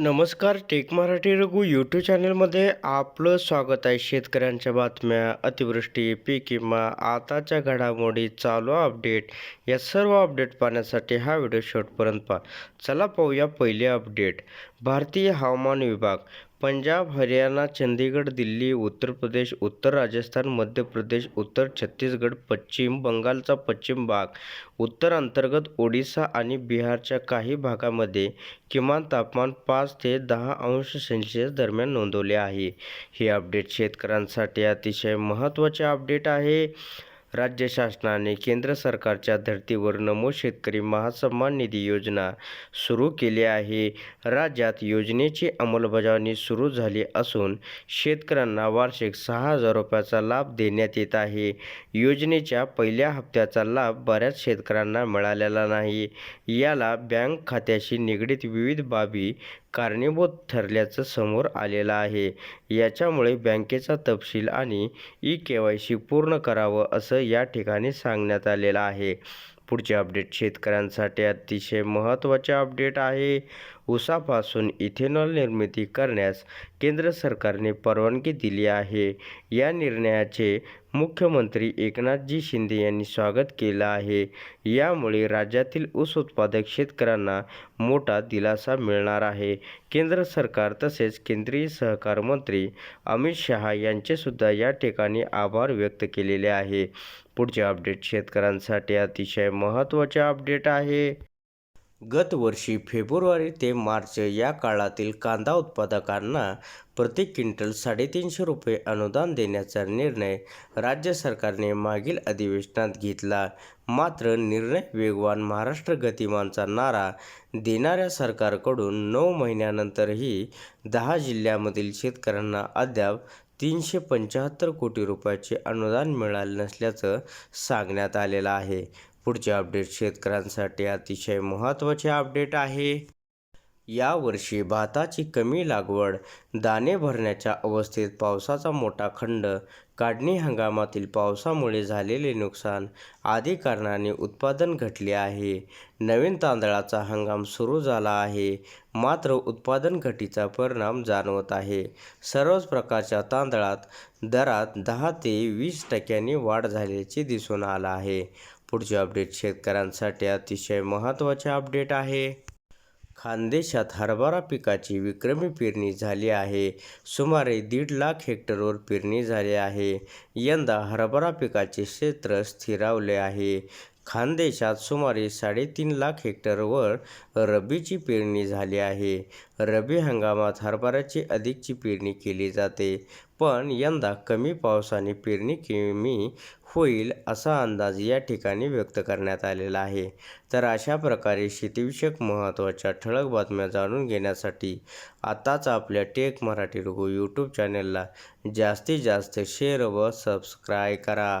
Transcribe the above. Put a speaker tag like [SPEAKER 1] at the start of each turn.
[SPEAKER 1] नमस्कार take Marathi Raghu YouTube चॅनलमध्ये आपलं स्वागत आहे. शेतकऱ्यांच्या बातम्या अतिवृष्टी पीक किंवा आताच्या घडामोडी चालू अपडेट. या सर्व अपडेट पाहण्यासाठी हा व्हिडिओ शेवटपर्यंत पहा. चला पाहूया पहिले अपडेट. भारतीय हवामान विभाग. पंजाब हरियाणा चंदीगड दिल्ली उत्तर प्रदेश उत्तर राजस्थान मध्य प्रदेश उत्तर छत्तीसगड पश्चिम बंगालचा पश्चिम भाग उत्तर अंतर्गत ओडिसा आणि बिहारच्या काही भागामध्ये किमान तापमान पाच ते दहा अंश सेल्सिअस दरम्यान नोंदवले आहे. हे अपडेट शेतकऱ्यांसाठी अतिशय महत्त्वाचे अपडेट आहे. राज्य शासनाने केंद्र सरकारच्या धर्तीवर नमो शेतकरी महासन्मान निधी योजना सुरू केली आहे. राज्यात योजनेची अंमलबजावणी सुरू झाली असून शेतकऱ्यांना वार्षिक सहा हजार रुपयाचा लाभ देण्यात येत आहे. योजनेच्या पहिल्या हप्त्याचा लाभ बऱ्याच शेतकऱ्यांना मिळालेला नाही. याला बँक खात्याशी निगडीत विविध बाबी कारणीभूत ठरल्याचं समोर आलेलं आहे. याच्यामुळे बँकेचा तपशील आणि ई के वाय सी पूर्ण करावं असं या ठिकाणी सांगण्यात आलेलं आहे. पुढचे अपडेट शेतकऱ्यांसाठी अतिशय महत्त्वाचे अपडेट आहे. ऊसापासून इथेनॉल निर्मिती करण्यास केंद्र सरकारने परवानगी दिली आहे. या निर्णयाचे मुख्यमंत्री एकनाथजी शिंदे यांनी स्वागत केलं आहे. यामुळे राज्यातील ऊस उत्पादक शेतकऱ्यांना मोठा दिलासा मिळणार आहे. केंद्र सरकार तसेच केंद्रीय सहकार मंत्री अमित शहा यांचेसुद्धा या ठिकाणी आभार व्यक्त केलेले आहे. पुढचे अपडेट शेतकऱ्यांसाठी अतिशय महत्त्वाचे अपडेट आहे. गत वर्षी फेब्रुवारी ते मार्च या काळातील कांदा उत्पादकांना प्रति क्विंटल साडेतीनशे रुपये अनुदान देण्याचा निर्णय राज्य सरकारने मागील अधिवेशनात घेतला. मात्र निर्णय वेगवान महाराष्ट्र गतिमानचा नारा देणाऱ्या सरकारकडून नऊ महिन्यानंतरही दहा जिल्ह्यामधील शेतकऱ्यांना अद्याप तीनशे पंच्याहत्तर कोटी रुपयाचे अनुदान मिळाले नसल्याचं सांगण्यात आलेलं आहे. पुढचे अपडेट शेतकऱ्यांसाठी अतिशय महत्त्वाचे अपडेट आहे. यावर्षी भाताची कमी लागवड दाणे भरण्याच्या अवस्थेत पावसाचा मोठा खंड काढणी हंगामातील पावसामुळे झालेले नुकसान आदी कारणाने उत्पादन घटले आहे. नवीन तांदळाचा हंगाम सुरू झाला आहे मात्र उत्पादन घटीचा परिणाम जाणवत आहे. सर्वच प्रकारच्या तांदळात दरात दहा ते वीस टक्क्यांनी वाढ झाल्याचे दिसून आलं आहे. पुढचे अपडेट शेतकऱ्यांसाठी अतिशय महत्त्वाचे अपडेट आहे. खानदेशात हरभरा पिकाची विक्रमी पेरणी झाली आहे. सुमारे दीड लाख हेक्टरवर पेरणी झाली आहे. यंदा हरभरा पिकाचे क्षेत्र स्थिरावले आहे. खानदेशात सुमारे साडेतीन लाख हेक्टरवर रब्बीची पेरणी झाली आहे. रब्बी हंगामात हरभऱ्याची अधिकची पेरणी केली जाते पण यंदा कमी पावसाने पेरणी कमी होईल असा अंदाज या ठिकाणी व्यक्त करण्यात आलेला आहे. तर अशा प्रकारे शेतीविषयक महत्त्वाच्या ठळक बातम्या जाणून घेण्यासाठी आताच आपल्या टेक मराठी रघु यूट्यूब चॅनलला जास्तीत जास्त शेअर व सबस्क्राय करा.